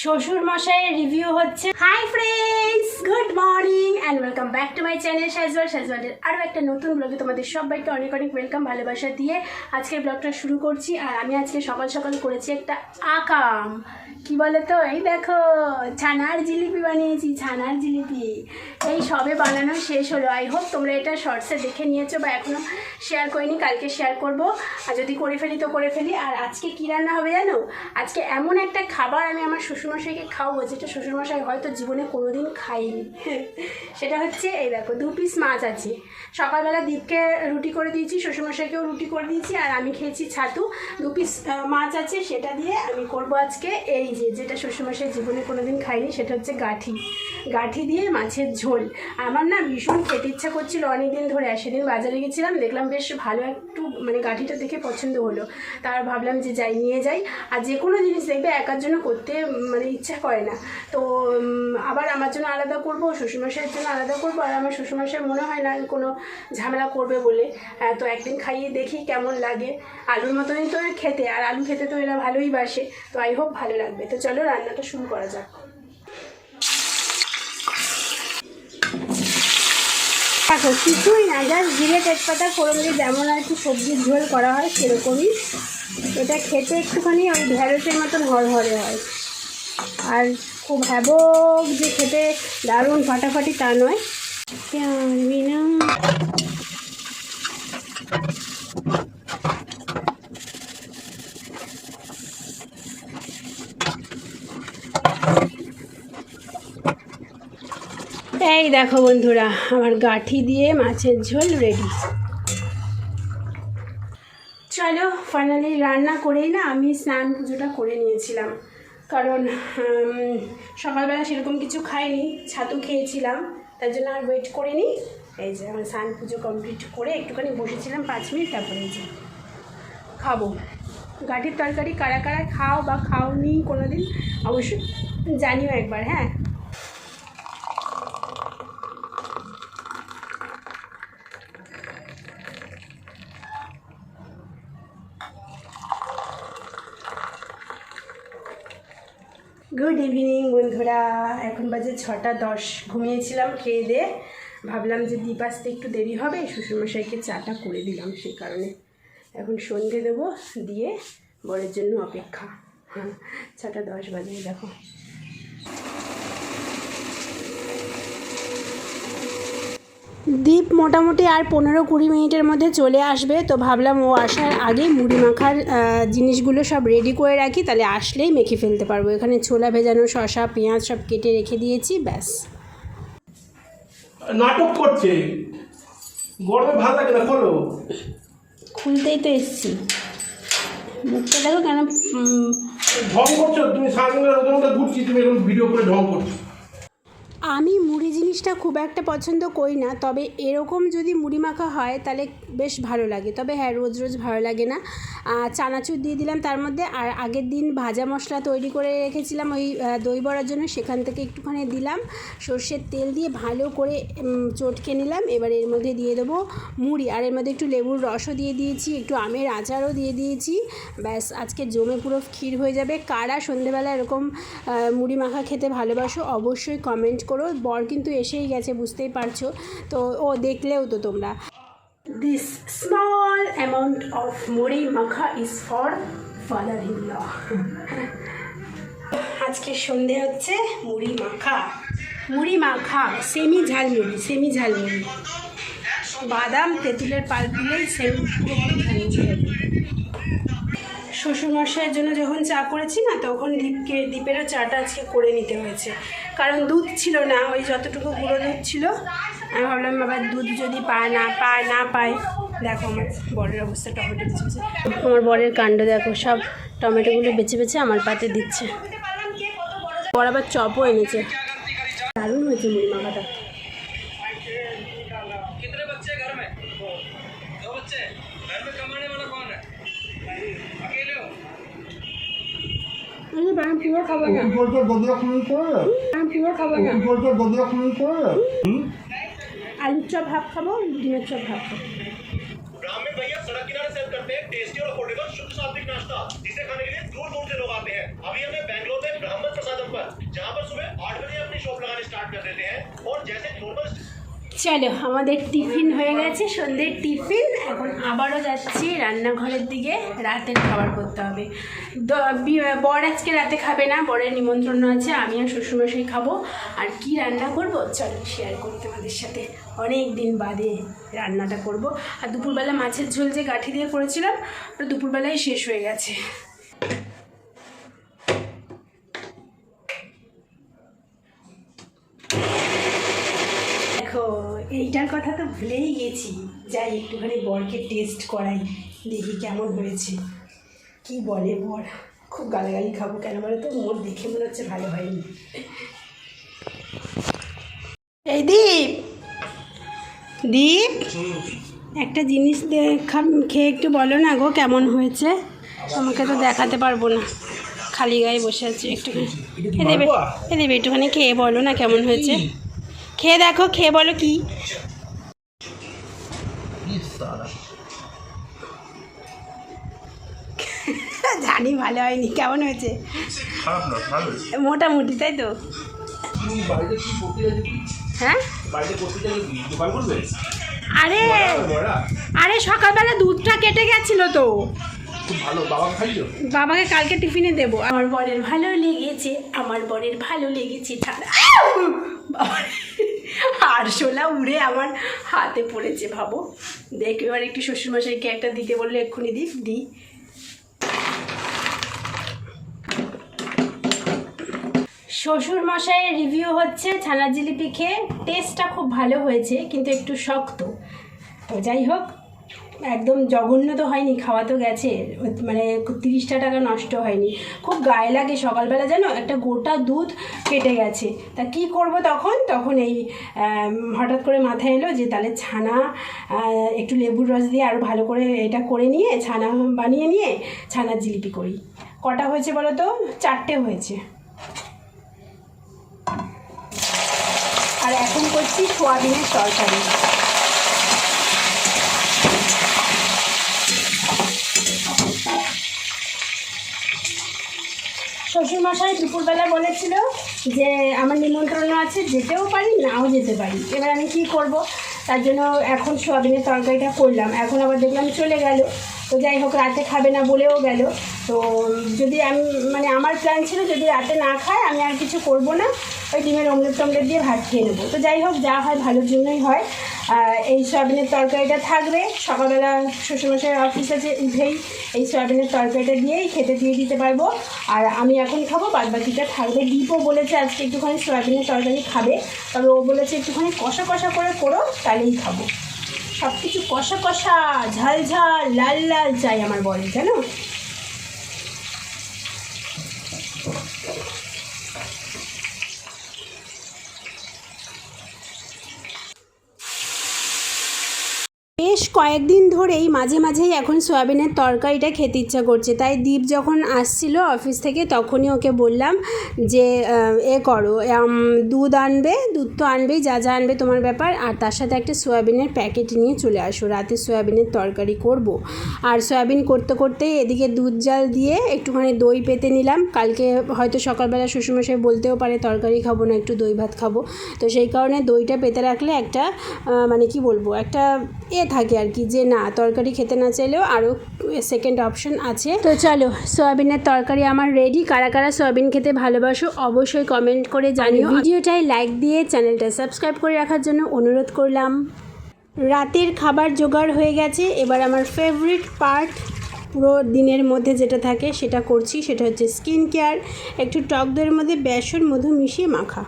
শ্বশুর মশাইয়ের রিভিউ হচ্ছে hi friends good morning and welcome back to my channel Sajwal সাজওয়ালের আরও একটা নতুন ব্লগে তোমাদের সবাইকে অনেক অনেক ওয়েলকাম ভালোবাসা দিয়ে আজকের ব্লগটা শুরু করছি। আর আমি আজকে সকাল সকাল করেছি একটা আকাম। কি বলে তো এই দেখো। ছানার জিলিপি বানিয়েছি, ছানার জিলিপি। এই সবে বানানো শেষ হলো। আই হোপ তোমরা এটা শর্টসে দেখে নিয়েছো বা এখনও শেয়ার করিনি, কালকে শেয়ার করব। আর যদি করে ফেলি তো করে ফেলি। আর আজকে কী রান্না হবে জানো? আজকে এমন একটা খাবার আমি আমার শ্বশুরমশাইকে খাওয়াবো, যেটা শ্বশুরমশাই হয়তো জীবনে কোনোদিন খাইনি সেটা হচ্ছে এই দেখো, দু পিস মাছ আছে। সকালবেলা দীপকে রুটি করে দিয়েছি, শ্বশুরমশাইকেও রুটি করে দিয়েছি, আর আমি খেয়েছি ছাতু। দু পিস মাছ আছে, সেটা দিয়ে আমি করব আজকে। এই যে, যেটা শ্বশুরমশাই জীবনে কোনোদিন খাইনি, সেটা হচ্ছে গাঠি। গাঠি দিয়ে মাছের ঝোল। আমার না ভীষণ খেতে ইচ্ছা করছিল অনেক দিন ধরে, আর সেদিন বাজারে গেছিলাম, দেখলাম বেশ ভালো একটু মানে গাঠিটা দেখে পছন্দ হলো। তার ভাবলাম যে যাই, নিয়ে যাই। আর যে কোনো জিনিস দেখবে, একার জন্য করতে মানে ইচ্ছা করে না। তো আবার আমার জন্য আলাদা করব, শ্বশুরমশাইয়ের জন্য আলাদা করব, আর আমার শ্বশুরমশাই মনে হয় না কোনো ঝামেলা করবে বলে। তো একদিন খাইয়ে দেখি কেমন লাগে। আলুর মতনই তো খেতে, আর আলু খেতে তো এরা ভালোই বাসে। তো আই হোপ ভালো লাগবে। তো চলো, রান্নাটা শুরু করা যাক। দেখো, কিছুই না জাস্ট জিরে তেজপাতা ফোড়ন যেমন আর কি সবজির ঝোল করা হয় সেরকমই। এটা খেতে একটুখানি ওই ঢ্যাঁড়সের মতন হরহরে হয়। আর খুব হ্যাবক যে খেতে দারুণ ফাটাফাটি তা নয়। পারবি না এই দেখো বন্ধুরা, আমার গাঠি দিয়ে মাছের ঝোল রেডি চলো ফাইনালি রান্না করেই না, আমি স্নান পুজোটা করে নিয়েছিলাম। কারণ সকালবেলা সেরকম কিছু খাইনি, ছাতু খেয়েছিলাম, তার জন্য আর ওয়েট করিনি। এই যে, আমার স্নান পুজো কমপ্লিট করে একটুখানি বসেছিলাম পাঁচ মিনিট, তারপরে যে খাব। গাঠির তরকারি কারা কারা খাও বা খাওনি কোনো দিন অবশ্যই জানিও একবার হ্যাঁ গুড ইভিনিং বন্ধুরা এখন বাজে ছটা দশ ঘুমিয়েছিলাম, খেয়ে দিয়ে ভাবলাম যে দ্বীপ আসতে একটু দেরি হবে, শ্বশুরমশাইকে চাটা করে দিলাম সেই কারণে। এখন সন্ধে দেবো, দিয়ে বরের জন্য অপেক্ষা। হ্যাঁ ছটা দশ বাজে, দেখো। দ্বীপ মোটামুটি আর পনেরো কুড়ি মিনিটের মধ্যে চলে আসবে। তো ভাবলাম ও আসার আগে মুড়ি মাখার জিনিসগুলো সব রেডি করে রাখি তাহলে আসলেই মেখে ফেলতে পারব। এখানে ছোলা ভেজানো শশা পেঁয়াজ সব কেটে রেখে দিয়েছি ব্যাস। নাটক করছে। গরমে ভালো লাগে না খোলো। খুলতেই তো এসছি। মুখটা দেখো কেন ঢং করছ তুমি সারাদিন ঘুরছি তুমি এরকম ভিডিও করে ঢং করছ। আমি মুড়ি জিনিসটা খুব একটা পছন্দ করি না, তবে এরকম যদি মুড়ি মাখা হয় তাহলে বেশ ভালো লাগে। তবে হ্যাঁ রোজ রোজ ভালো লাগে না। চানাচুর দিয়ে দিলাম তার মধ্যে আর আগের দিন ভাজা মশলা তৈরি করে রেখেছিলাম ওই দই বড়ার জন্য। সেখান থেকে একটুখানি দিলাম, সর্ষের তেল দিয়ে ভালো করে চটকে নিলাম। এবার এর মধ্যে দিয়ে দেবো মুড়ি। আর এর মধ্যে একটু লেবুর রসও দিয়ে দিয়েছি, একটু আমের আচারও দিয়ে দিয়েছি। ব্যাস, আজকে জমে পুরো ক্ষীর হয়ে যাবে। কারা সন্ধেবেলা এরকম মুড়ি মাখা খেতে ভালোবাসো অবশ্যই কমেন্ট করো। বর কিন্তু এসেই গেছে বুঝতেই পারছ। তো ও দেখলেও তো তোমরা। This small amount of muri makha is for father in law আজকে সন্ধে হচ্ছে মুড়ি মাখা। মুড়ি মাখা সেমি ঝালমুড়ি সেমি ঝালমুড়ি। বাদাম তেঁতুলের পাল দিলেই সেমি শ্বশুরমশাইয়ের জন্য যখন চা করেছি না, তখন দীপকে দীপেরও চাটা আজকে করে নিতে হয়েছে। কারণ দুধ ছিল না, ওই যতটুকু গুঁড়ো দুধ ছিল, আমি ভাবলাম আবার দুধ যদি পায় না পায় না পায়। দেখো আমার বরের অবস্থা, টমেটো বেছে আমার বরের কাণ্ড দেখো, সব টমেটোগুলো বেছে বেছে আমার পাতে দিচ্ছে। বর আবার চপও এনেছে। দারুণ হয়েছে মুড়ি মাখাটা। আমি ব্যায়াম কিভাবে খাবো না উপরটা গদিয়া খুনি করে ব্যায়াম কিভাবে খাবো না উপরটা গদিয়া খুনি করে আলুর চপ ভাব খাবো ডিমের চপ ভাব খাবো ग्राम भैया सड़क किनारे सेल करते हैं टेस्टी और अफोर्डेबल शुद्ध सात्विक नाश्ता जिसे खाने के लिए दूर दूर से लोग आते हैं अभी हमें बैंगलोर में ब्राह्मण प्रसादम पर जहाँ पर सुबह आठ बजे अपनी शॉप लगाने स्टार्ट कर देते हैं और जैसे नॉर्मल চলো, আমাদের টিফিন হয়ে গেছে, সন্ধ্যের টিফিন। এখন আবারও যাচ্ছি রান্নাঘরের দিকে, রাতের খাবার করতে হবে। বর আজকে রাতে খাবে না, বরের নিমন্ত্রণ আছে, আমি আর শ্বশুরমশাই খাব। আর কি রান্না করব? চলো শেয়ার করি তোমাদের সাথে। অনেক দিন বাদে রান্নাটা করব। আর দুপুরবেলা মাছের ঝোল যে গাঠি দিয়ে করেছিলাম, ওটা দুপুরবেলায় শেষ হয়ে গেছে দেখো এইটার কথা তো ভুলেই গেছি। যাই একটুখানি বরকে টেস্ট করাই দেখি কেমন হয়েছে। কি বলে বর? খুব গালাগালি খাব কেন? বলে তো মোর দেখে মনে হচ্ছে ভালো হয়নি। এই দীপ! দীপ! একটা জিনিস দেখা খেয়ে একটু বলো না গো কেমন হয়েছে? আমাকে তো দেখাতে পারব না। খালি গায়ে বসে আছি একটুখানি। এ দেবে এ দেবে একটুখানি খেয়ে বলো না কেমন হয়েছে। খেয়ে দেখো খেয়ে বলো কি। জানি ভালো হয়নি কেমন হয়েছে? মোটামুটি তাই তো? হ্যাঁ? আরে আরে সকালবেলা দুধটা কেটে গেছিল তো। বাবাকে কালকে টিফিনে দেবো। আমার বরের ভালো লেগেছে, আমার বরের ভালো লেগেছে বাবার আরশোলা উড়ে আমার হাতে পড়েছে, ভাবো। দেখ এবার একটু শ্বশুরমশাইকে একটা দিতে বললে এক্ষুনি দিই দিই শ্বশুর মশাইয়ের রিভিউ হচ্ছে ছানা জিলিপি খেয়ে টেস্টটা খুব ভালো হয়েছে, কিন্তু একটু শক্ত। তো যাই হোক একদম জঘন্য তো হয়নি, খাওয়া তো গেছে। মানে তিরিশটা টাকা নষ্ট হয়নি। খুব গায়ে লাগে সকালবেলা যেন একটা গোটা দুধ কেটে গেছে। তা কি করব তখন? তখন এই হঠাৎ করে মাথায় এলো যে তাহলে ছানা একটু লেবুর রস দিয়ে আরও ভালো করে এটা করে নিয়ে, ছানা বানিয়ে নিয়ে ছানার জিলিপি করি। কটা হয়েছে বলো তো? চারটে হয়েছে। আর এখন করছি সোয়াবিনের তরকারি। শ্বশুরমশাই দুপুরবেলা বলেছিল যে আমার নিমন্ত্রণ আছে, যেতেও পারি, নাও যেতে পারি। এবার আমি কি করব? তার জন্য এখন সোয়াবিনের তরকারিটা করলাম। এখন আবার দেখলাম চলে গেল। তো যাই হোক, রাতে খাবে না বলেও গেল। তো যদি আমি মানে আমার প্ল্যান ছিল যদি রাতে না খায়, আমি আর কিছু করব না। ওই ডিমের অমলেট টমলেট দিয়ে ভাত খেয়ে নেব। তো যাই হোক, যা হয় ভালোর জন্যই হয়। এই সয়াবিনের তরকারিটা থাকবে। সকালবেলা শ্বশুরমশাই অফিস আছে, উঠেই এই সয়াবিনের তরকারিটা দিয়েই খেতে দিয়ে দিতে পারব। আর আমি এখন খাব বাদ বাকিটা থাকবে। দীপও বলেছে আজকে একটুখানি সয়াবিনের তরকারি খাবে। তবে ও বলেছে একটুখানি কষা কষা করে করো, তাহলেই খাব। সব কিছু কষা কষা, ঝাল ঝাল, লাল লাল চাই আমার বলে, জানো বেশ কয়েকদিন ধরেই মাঝে মাঝেই এখন সয়াবিনের তরকারিটা খেতে ইচ্ছা করছে। তাই দীপ যখন আসছিল অফিস থেকে তখনই ওকে বললাম যে এ করো দুধ আনবে, দুধ তো আনবেই, যা যা আনবে তোমার ব্যাপার, আর তার সাথে একটা সয়াবিনের প্যাকেট নিয়ে চলে আসো, রাতে সয়াবিনের তরকারি করব। আর সয়াবিন করতে করতেই এদিকে দুধ জাল দিয়ে একটুখানি দই পেতে নিলাম। কালকে হয়তো সকালবেলা শ্বশুরমশাই বলতেও পারে, তরকারি খাব না, একটু দই ভাত খাব। তো সেই কারণে দইটা পেতে রাখলে একটা মানে কি বলব, একটা এ থাকে আর কি যে না তরকারি খেতে না চাইলেও আরও সেকেন্ড অপশন আছে। তো চলো সয়াবিনের তরকারি আমার রেডি কারা কারা সয়াবিন খেতে ভালোবাসো অবশ্যই কমেন্ট করে জানিও। ভিডিওটাই লাইক দিয়ে চ্যানেলটা সাবস্ক্রাইব করে রাখার জন্য অনুরোধ করলাম। রাতের খাবার জোগাড় হয়ে গেছে। এবার আমার ফেভারিট পার্ট পুরো দিনের মধ্যে যেটা থাকে সেটা করছি সেটা হচ্ছে স্কিন কেয়ার একটু টক দইয়ের মধ্যে বেসন মধু মিশিয়ে মাখা।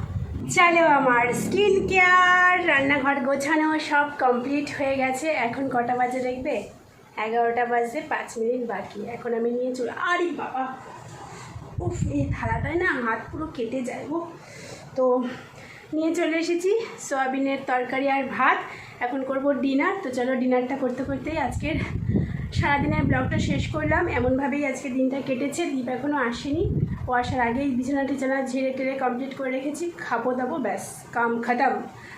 চলো আমার স্কিন কেয়ার, রান্নাঘর গোছানো সব কমপ্লিট হয়ে গেছে। এখন কটা বাজে দেখবে? এগারোটা বাজে, পাঁচ মিনিট বাকি। এখন আমি নিয়ে চলে আরে বাবা! উফ, এই থালাটায় না হাত পুরো কেটে যায় গো। তো নিয়ে চলে এসেছি সয়াবিনের তরকারি আর ভাত। এখন করব ডিনার। তো চলো ডিনারটা করতে করতেই আজকের সারাদিনের ব্লগটা শেষ করলাম। এমনভাবেই আজকে দিনটা কেটেছে। দীপ এখনও আসেনি। ও আসার আগেই বিছানা টিছানা ঝেড়ে টেরে কমপ্লিট করে রেখেছি, খাব দাবো, ব্যাস, কাম খাতাম।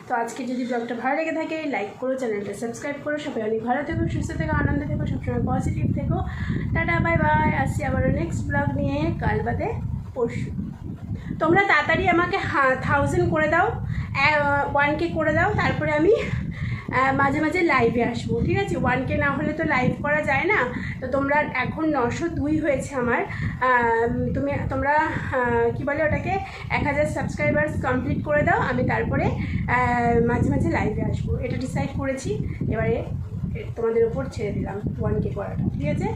তো আজকে যদি ব্লগটা ভালো লেগে থাকে লাইক করো, চ্যানেলটা সাবস্ক্রাইব করো, সবাই অনেক ভালো থেকো, সুস্থ থেকো, আনন্দে থেকো, সবসময় পজিটিভ থেকো। টাটা বাই বাই আসছি আবারও নেক্সট ব্লগ নিয়ে, কাল বাদে পরশু। তোমরা তাড়াতাড়ি আমাকে, হা থাউজেন্ড করে দাও ওয়ান কে করে দাও, তারপরে আমি মাঝে মাঝে লাইভে আসব, ঠিক আছে? ওয়ান কে না হলে তো লাইভ করা যায় না। তো তোমরা এখন নশো দুই হয়েছে আমার। তুমি, তোমরা কি বলে ওটাকে? এক হাজার সাবস্ক্রাইবার্স কমপ্লিট করে দাও, আমি তারপরে মাঝে মাঝে লাইভে আসব। এটা ডিসাইড করেছি, এবারে তোমাদের উপর ছেড়ে দিলাম ওয়ান কে করাটা, ঠিক আছে?